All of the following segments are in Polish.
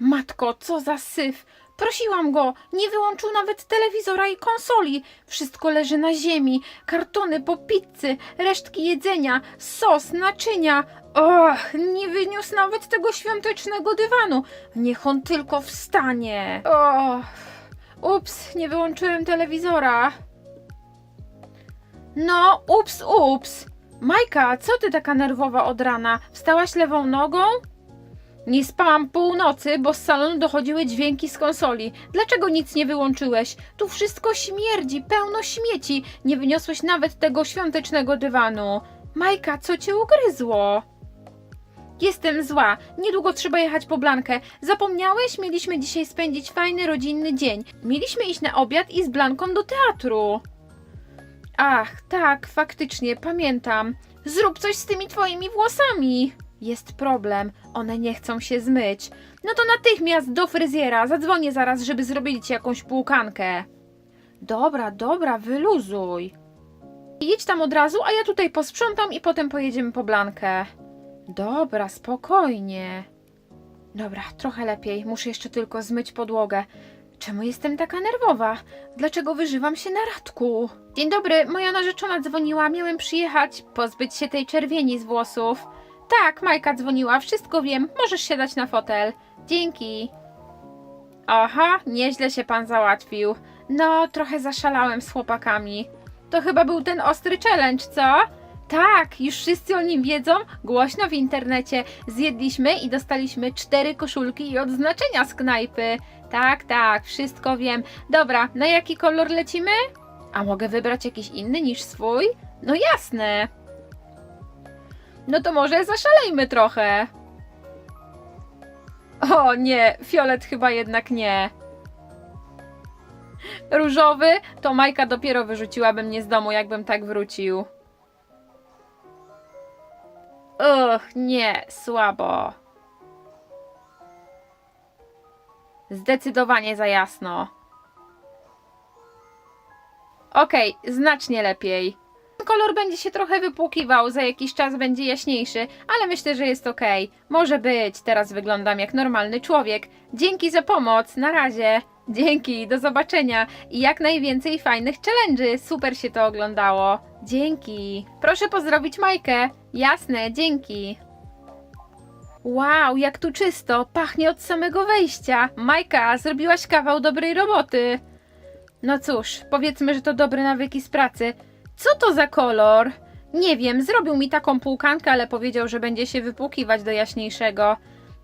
Matko, co za syf! Prosiłam go, nie wyłączył nawet telewizora i konsoli. Wszystko leży na ziemi, kartony po pizzy, resztki jedzenia, sos, naczynia. Och, nie wyniósł nawet tego świątecznego dywanu. Niech on tylko wstanie. Och, ups, nie wyłączyłem telewizora. No, ups, ups. Majka, co ty taka nerwowa od rana? Wstałaś lewą nogą? Nie spałam północy, bo z salonu dochodziły dźwięki z konsoli. Dlaczego nic nie wyłączyłeś? Tu wszystko śmierdzi, pełno śmieci. Nie wyniosłeś nawet tego świątecznego dywanu. Majka, co cię ugryzło? Jestem zła. Niedługo trzeba jechać po Blankę. Zapomniałeś? Mieliśmy dzisiaj spędzić fajny rodzinny dzień. Mieliśmy iść na obiad i z Blanką do teatru. Ach, tak, faktycznie, pamiętam. Zrób coś z tymi twoimi włosami. Jest problem, one nie chcą się zmyć. No to natychmiast do fryzjera, zadzwonię zaraz, żeby zrobili ci jakąś płukankę. Dobra, dobra, wyluzuj. Jedź tam od razu, a ja tutaj posprzątam i potem pojedziemy po Blankę. Dobra, spokojnie. Dobra, trochę lepiej. Muszę jeszcze tylko zmyć podłogę. Czemu jestem taka nerwowa? Dlaczego wyżywam się na radku? Dzień dobry, moja narzeczona dzwoniła, miałem przyjechać, pozbyć się tej czerwieni z włosów. Tak, Majka dzwoniła, wszystko wiem, możesz siadać na fotel. Dzięki. Aha, nieźle się pan załatwił. No, trochę zaszalałem z chłopakami. To chyba był ten ostry challenge, co? Tak, już wszyscy o nim wiedzą. Głośno w internecie. Zjedliśmy i dostaliśmy cztery koszulki i odznaczenia z knajpy. Tak, tak, wszystko wiem. Dobra, na jaki kolor lecimy? A mogę wybrać jakiś inny niż swój? No jasne. No to może zaszalejmy trochę. O nie, fiolet chyba jednak nie. Różowy to Majka dopiero wyrzuciłaby mnie z domu, jakbym tak wrócił. Uch, nie, słabo. Zdecydowanie za jasno. Okej, znacznie lepiej. Kolor będzie się trochę wypłukiwał, za jakiś czas będzie jaśniejszy, ale myślę, że jest okej. Może być, teraz wyglądam jak normalny człowiek. Dzięki za pomoc, na razie. Dzięki, do zobaczenia i jak najwięcej fajnych challenge'y. Super się to oglądało. Dzięki. Proszę pozdrowić Majkę. Jasne, dzięki. Wow, jak tu czysto, pachnie od samego wejścia. Majka, zrobiłaś kawał dobrej roboty. No cóż, powiedzmy, że to dobre nawyki z pracy. Co to za kolor? Nie wiem, zrobił mi taką półkankę, ale powiedział, że będzie się wypłukiwać do jaśniejszego.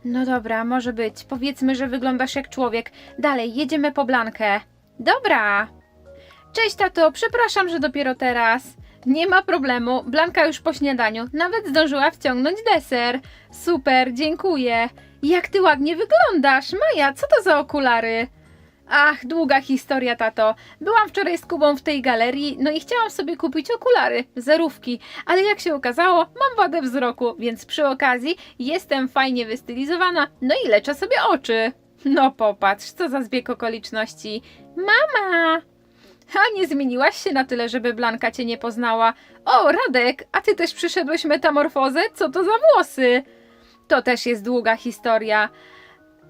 No dobra, może być. Powiedzmy, że wyglądasz jak człowiek. Dalej, jedziemy po Blankę. Dobra. Cześć, tato, przepraszam, że dopiero teraz. Nie ma problemu, Blanka już po śniadaniu. Nawet zdążyła wciągnąć deser. Super, dziękuję. Jak ty ładnie wyglądasz, Maja, co to za okulary? Ach, długa historia, tato. Byłam wczoraj z Kubą w tej galerii, no i chciałam sobie kupić okulary, zerówki, ale jak się okazało, mam wadę wzroku, więc przy okazji jestem fajnie wystylizowana, no i leczę sobie oczy. No popatrz, co za zbieg okoliczności. Mama! A nie zmieniłaś się na tyle, żeby Blanka cię nie poznała. O, Radek, a ty też przyszedłeś metamorfozę? Co to za włosy? To też jest długa historia.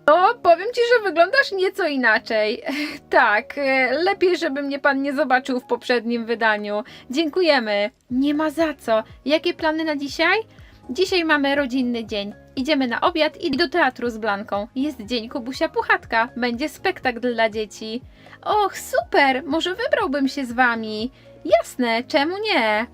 No, powiem ci, że wyglądasz nieco inaczej. Tak, e, lepiej, żeby mnie pan nie zobaczył w poprzednim wydaniu. Dziękujemy. Nie ma za co. Jakie plany na dzisiaj? Dzisiaj mamy rodzinny dzień. Idziemy na obiad i do teatru z Blanką. Jest dzień Kubusia Puchatka. Będzie spektakl dla dzieci. Och, super! Może wybrałbym się z wami. Jasne, czemu nie?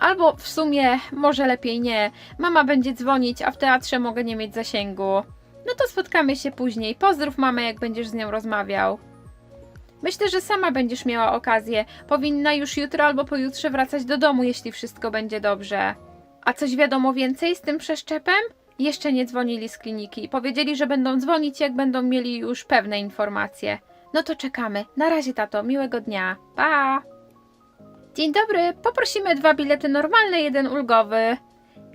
Albo w sumie, może lepiej nie. Mama będzie dzwonić, a w teatrze mogę nie mieć zasięgu. No to spotkamy się później. Pozdrów mamę, jak będziesz z nią rozmawiał. Myślę, że sama będziesz miała okazję. Powinna już jutro albo pojutrze wracać do domu, jeśli wszystko będzie dobrze. A coś wiadomo więcej z tym przeszczepem? Jeszcze nie dzwonili z kliniki. Powiedzieli, że będą dzwonić, jak będą mieli już pewne informacje. No to czekamy. Na razie, tato. Miłego dnia. Pa! Dzień dobry. Poprosimy dwa bilety normalne, jeden ulgowy.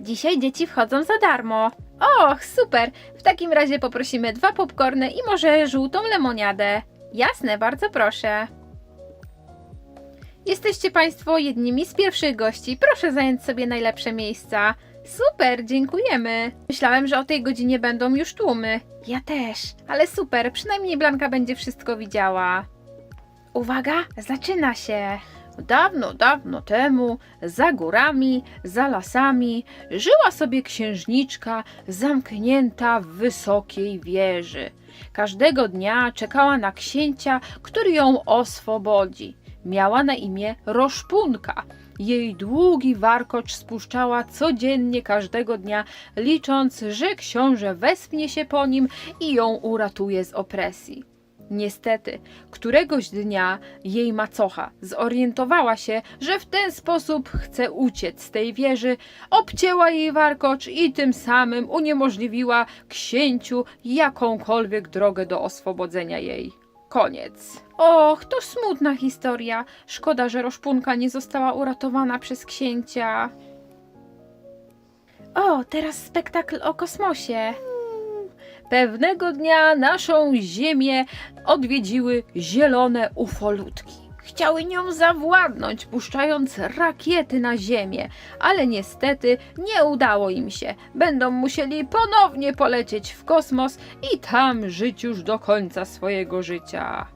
Dzisiaj dzieci wchodzą za darmo. Och, super! W takim razie poprosimy dwa popcorny i może żółtą lemoniadę. Jasne, bardzo proszę. Jesteście Państwo jednymi z pierwszych gości. Proszę zająć sobie najlepsze miejsca. Super, dziękujemy. Myślałem, że o tej godzinie będą już tłumy. Ja też, ale super, przynajmniej Blanka będzie wszystko widziała. Uwaga, zaczyna się. Dawno, dawno temu, za górami, za lasami, żyła sobie księżniczka zamknięta w wysokiej wieży. Każdego dnia czekała na księcia, który ją oswobodzi. Miała na imię Roszpunka. Jej długi warkocz spuszczała codziennie każdego dnia, licząc, że książę wespnie się po nim i ją uratuje z opresji. Niestety, któregoś dnia jej macocha zorientowała się, że w ten sposób chce uciec z tej wieży, obcięła jej warkocz i tym samym uniemożliwiła księciu jakąkolwiek drogę do oswobodzenia jej. Koniec. Och, to smutna historia. Szkoda, że Roszpunka nie została uratowana przez księcia. O, teraz spektakl o kosmosie. Pewnego dnia naszą Ziemię odwiedziły zielone ufolutki. Chciały nią zawładnąć, puszczając rakiety na Ziemię, ale niestety nie udało im się. Będą musieli ponownie polecieć w kosmos i tam żyć już do końca swojego życia.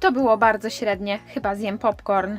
To było bardzo średnie, chyba zjem popcorn.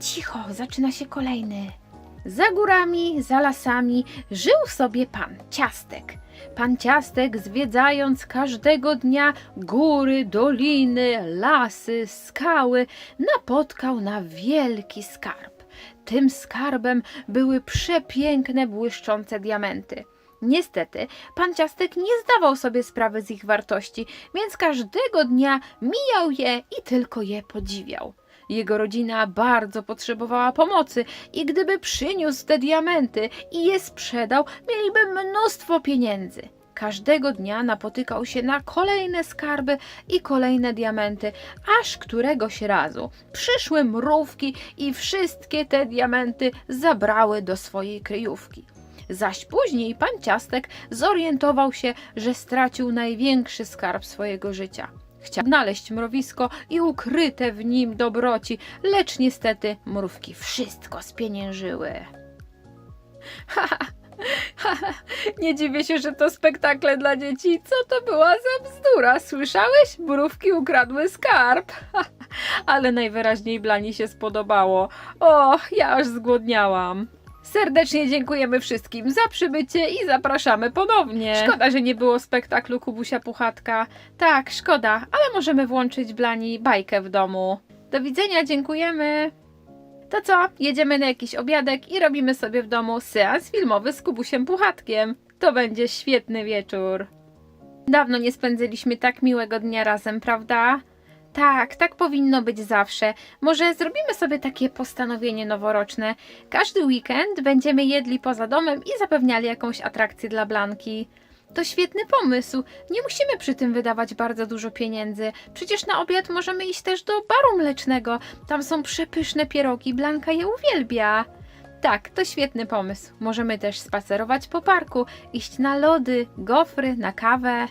Cicho, zaczyna się kolejny. Za górami, za lasami żył sobie pan Ciastek. Pan Ciastek, zwiedzając każdego dnia góry, doliny, lasy, skały, napotkał na wielki skarb. Tym skarbem były przepiękne, błyszczące diamenty. Niestety, pan Ciastek nie zdawał sobie sprawy z ich wartości, więc każdego dnia mijał je i tylko je podziwiał. Jego rodzina bardzo potrzebowała pomocy i gdyby przyniósł te diamenty i je sprzedał, mieliby mnóstwo pieniędzy. Każdego dnia napotykał się na kolejne skarby i kolejne diamenty, aż któregoś razu przyszły mrówki i wszystkie te diamenty zabrały do swojej kryjówki. Zaś później pan Ciastek zorientował się, że stracił największy skarb swojego życia. Chciał znaleźć mrowisko i ukryte w nim dobroci, lecz niestety mrówki wszystko spieniężyły. Nie dziwię się, że to spektakle dla dzieci. Co to była za bzdura? Słyszałeś? Mrówki ukradły skarb. Ale najwyraźniej Blani się spodobało. Och, ja aż zgłodniałam. Serdecznie dziękujemy wszystkim za przybycie i zapraszamy ponownie. Szkoda, że nie było spektaklu Kubusia Puchatka. Tak, szkoda, ale możemy włączyć Blani bajkę w domu. Do widzenia, dziękujemy. To co? Jedziemy na jakiś obiadek i robimy sobie w domu seans filmowy z Kubusiem Puchatkiem. To będzie świetny wieczór. Dawno nie spędziliśmy tak miłego dnia razem, prawda? Tak, tak powinno być zawsze. Może zrobimy sobie takie postanowienie noworoczne. Każdy weekend będziemy jedli poza domem i zapewniali jakąś atrakcję dla Blanki. To świetny pomysł. Nie musimy przy tym wydawać bardzo dużo pieniędzy. Przecież na obiad możemy iść też do baru mlecznego. Tam są przepyszne pierogi, Blanka je uwielbia. Tak, to świetny pomysł. Możemy też spacerować po parku, iść na lody, gofry, na kawę.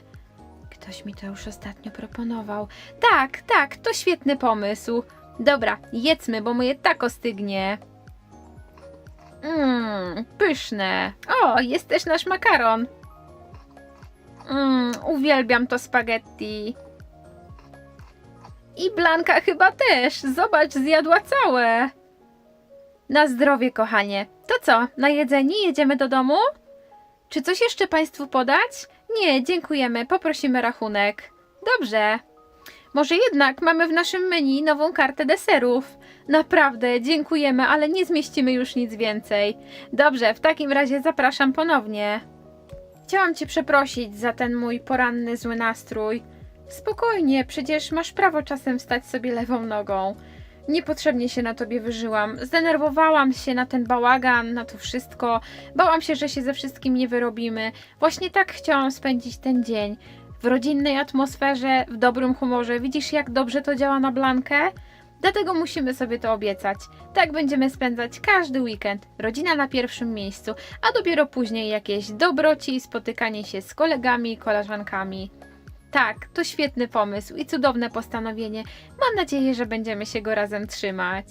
Ktoś mi to już ostatnio proponował. Tak, tak, to świetny pomysł. Dobra, jedzmy, bo moje tak ostygnie. Mmm, pyszne. O, jest też nasz makaron. Mmm, uwielbiam to spaghetti. I Blanka chyba też. Zobacz, zjadła całe. Na zdrowie, kochanie. To co, na jedzenie jedziemy do domu? Czy coś jeszcze Państwu podać? Nie, dziękujemy, poprosimy rachunek. Dobrze. Może jednak mamy w naszym menu nową kartę deserów. Naprawdę, dziękujemy, ale nie zmieścimy już nic więcej. Dobrze, w takim razie zapraszam ponownie. Chciałam Cię przeprosić za ten mój poranny zły nastrój. Spokojnie, przecież masz prawo czasem wstać sobie lewą nogą. Niepotrzebnie się na tobie wyżyłam. Zdenerwowałam się na ten bałagan, na to wszystko. Bałam się, że się ze wszystkim nie wyrobimy. Właśnie tak chciałam spędzić ten dzień. W rodzinnej atmosferze, w dobrym humorze. Widzisz, jak dobrze to działa na Blankę? Dlatego musimy sobie to obiecać. Tak będziemy spędzać każdy weekend. Rodzina na pierwszym miejscu, a dopiero później jakieś dobroci, spotykanie się z kolegami, koleżankami. Tak, to świetny pomysł i cudowne postanowienie. Mam nadzieję, że będziemy się go razem trzymać.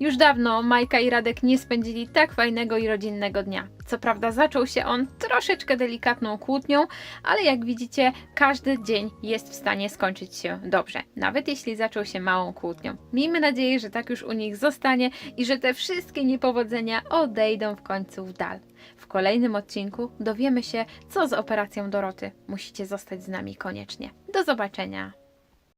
Już dawno Majka i Radek nie spędzili tak fajnego i rodzinnego dnia. Co prawda zaczął się on troszeczkę delikatną kłótnią, ale jak widzicie, każdy dzień jest w stanie skończyć się dobrze, nawet jeśli zaczął się małą kłótnią. Miejmy nadzieję, że tak już u nich zostanie i że te wszystkie niepowodzenia odejdą w końcu w dal. W kolejnym odcinku dowiemy się, co z operacją Doroty. Musicie zostać z nami koniecznie. Do zobaczenia.